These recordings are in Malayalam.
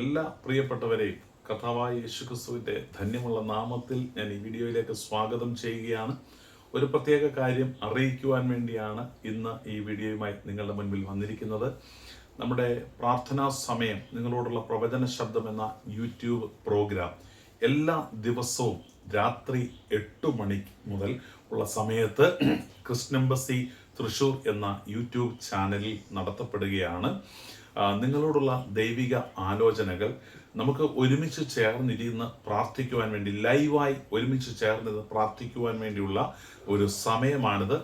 എല്ലാ പ്രിയപ്പെട്ടവരെയും കഥാവായ യേശുക്രിസ്തുവിന്റെ ധന്യമുള്ള നാമത്തിൽ ഞാൻ ഈ വീഡിയോയിലേക്ക് സ്വാഗതം ചെയ്യുകയാണ്. ഒരു പ്രത്യേക കാര്യം അറിയിക്കുവാൻ വേണ്ടിയാണ് ഇന്ന് ഈ വീഡിയോയുമായി നിങ്ങളുടെ മുൻപിൽ വന്നിരിക്കുന്നത്. നമ്മുടെ പ്രാർത്ഥനാ സമയം നിങ്ങളോടുള്ള പ്രവചന ശബ്ദം എന്ന യൂട്യൂബ് പ്രോഗ്രാം എല്ലാ ദിവസവും രാത്രി എട്ട് മണി മുതൽ ഉള്ള സമയത്ത് ക്രിസ്ത്യൻ എംബസി തൃശൂർ എന്ന യൂട്യൂബ് ചാനലിൽ നടത്തപ്പെടുകയാണ്. നിങ്ങളോടുള്ള ദൈവിക ആലോചനകൾ നമുക്ക് ഒരുമിച്ച് ചേർന്നിരുന്ന് പ്രാർത്ഥിക്കുവാൻ വേണ്ടി ലൈവായി ഒരുമിച്ച് ചേർന്നിരുന്ന് പ്രാർത്ഥിക്കുവാൻ വേണ്ടിയുള്ള ഒരു സമയമാണിത്.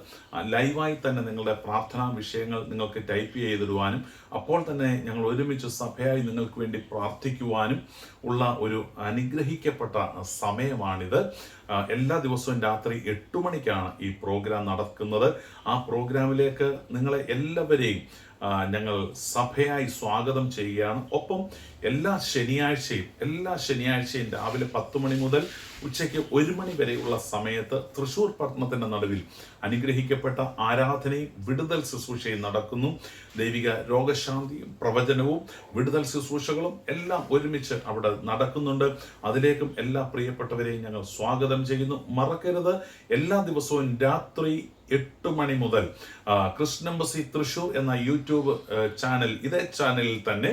ലൈവായി തന്നെ നിങ്ങളുടെ പ്രാർത്ഥനാ വിഷയങ്ങൾ നിങ്ങൾക്ക് ടൈപ്പ് ചെയ്തിടുവാനും അപ്പോൾ തന്നെ ഞങ്ങൾ ഒരുമിച്ച് സഭയായി നിങ്ങൾക്ക് വേണ്ടി പ്രാർത്ഥിക്കുവാനും ഉള്ള ഒരു അനുഗ്രഹിക്കപ്പെട്ട സമയമാണിത്. എല്ലാ ദിവസവും രാത്രി എട്ട് മണിക്കാണ് ഈ പ്രോഗ്രാം നടക്കുന്നത്. ആ പ്രോഗ്രാമിലേക്ക് നിങ്ങളെ എല്ലാവരെയും ഞങ്ങൾ സഭയായി സ്വാഗതം ചെയ്യുകയാണ്. ഒപ്പം എല്ലാ ശനിയാഴ്ചയും എല്ലാ ശനിയാഴ്ചയും രാവിലെ പത്ത് മണി മുതൽ ഉച്ചയ്ക്ക് ഒരു മണി വരെയുള്ള സമയത്ത് തൃശൂർ പട്ടണത്തിന്റെ നടുവിൽ അനുഗ്രഹിക്കപ്പെട്ട ആരാധനയും വിടുതൽ ശുശ്രൂഷയും നടക്കുന്നു. ദൈവിക രോഗശാന്തിയും പ്രവചനവും വിടുതൽ ശുശ്രൂഷകളും എല്ലാം ഒരുമിച്ച് അവിടെ നടക്കുന്നുണ്ട്. അതിലേക്കും എല്ലാ പ്രിയപ്പെട്ടവരെയും ഞങ്ങൾ സ്വാഗതം ചെയ്യുന്നു. മറക്കരുത്. എല്ലാ ദിവസവും രാത്രി എട്ട് മണി മുതൽ കൃഷ്ണംബസി തൃശൂർ എന്ന യൂട്യൂബ് ചാനൽ ഇതേ ചാനലിൽ തന്നെ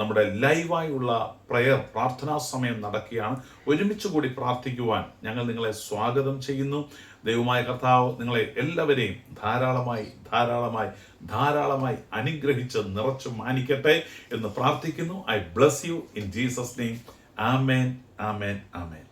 നമ്മുടെ ലൈവായുള്ള പ്രയർ പ്രാർത്ഥനാ സമയം നടക്കുകയാണ്. ഒരുമിച്ച് കൂടി പ്രാർത്ഥിക്കുവാൻ ഞങ്ങൾ നിങ്ങളെ സ്വാഗതം ചെയ്യുന്നു. ദൈവമായ കർത്താവ് നിങ്ങളെ എല്ലാവരെയും ധാരാളമായി ധാരാളമായി ധാരാളമായി അനുഗ്രഹിച്ച് നിറച്ചു മാനിക്കട്ടെ എന്ന് പ്രാർത്ഥിക്കുന്നു. I bless you in Jesus name. Amen amen amen.